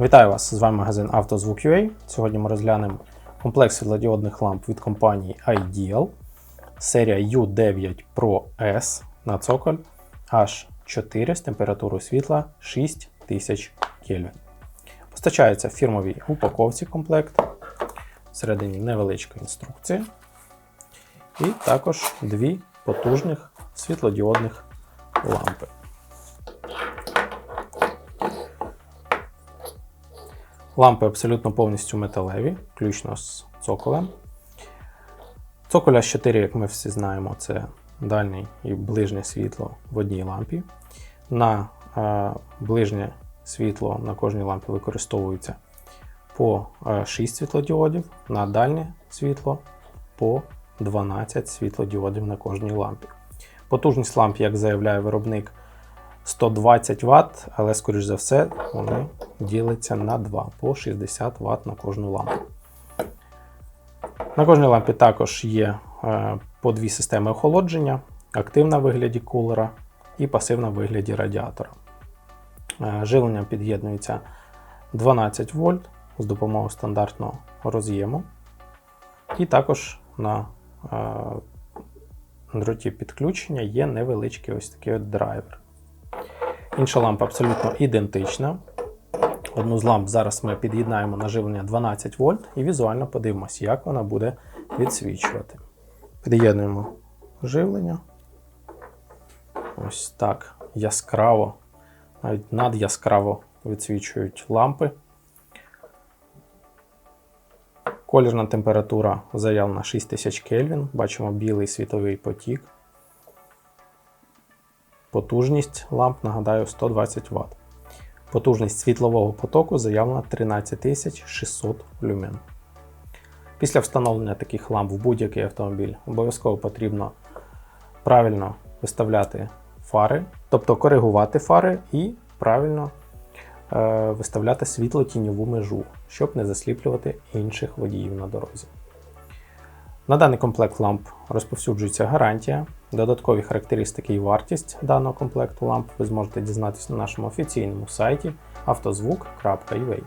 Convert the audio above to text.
Вітаю вас! З вами магазин «Автозвук.UA». Сьогодні ми розглянемо комплекс світлодіодних ламп від компанії Ideal, серія U9 Pro S на цоколь H4 з температурою світла 6000 Кельвін. Постачається фірмовій упаковці комплект. Всередині невеличка інструкція. І також дві потужних світлодіодних лампи. Лампи абсолютно повністю металеві, включно з цоколем. Цоколя 4, як ми всі знаємо, це дальнє і ближнє світло в одній лампі. На е, ближнє світло на кожній лампі використовується по е, 6 світлодіодів, на дальнє світло по 12 світлодіодів на кожній лампі. Потужність ламп, як заявляє виробник, 120 Вт, але, скоріш за все, вони діляться на 2 по 60 Вт на кожну лампу. На кожній лампі також є е, по дві системи охолодження: активна в вигляді кулера і пасивна в вигляді радіатора. Е, Живлення під'єднується 12 вольт з допомогою стандартного роз'єму. І також на е, дроті підключення є невеличкий ось такий от драйвер. Інша лампа абсолютно ідентична. Одну з ламп зараз ми під'єднаємо на живлення 12 вольт і візуально подивимося, як вона буде відсвічувати. Під'єднуємо живлення. Ось так яскраво, навіть надяскраво відсвічують лампи. Колірна температура заявлена 6000 Кельвін. Бачимо білий світовий потік. Потужність ламп, нагадаю, 120 Вт. Потужність світлового потоку заявлена 13600 люмен. Після встановлення таких ламп в будь-який автомобіль обов'язково потрібно правильно виставляти фари, тобто коригувати фари і правильно е, виставляти світло-тіньову межу, щоб не засліплювати інших водіїв на дорозі. На даний комплект ламп розповсюджується гарантія. Додаткові характеристики і вартість даного комплекту ламп ви зможете дізнатися на нашому офіційному сайті автозвук.ua.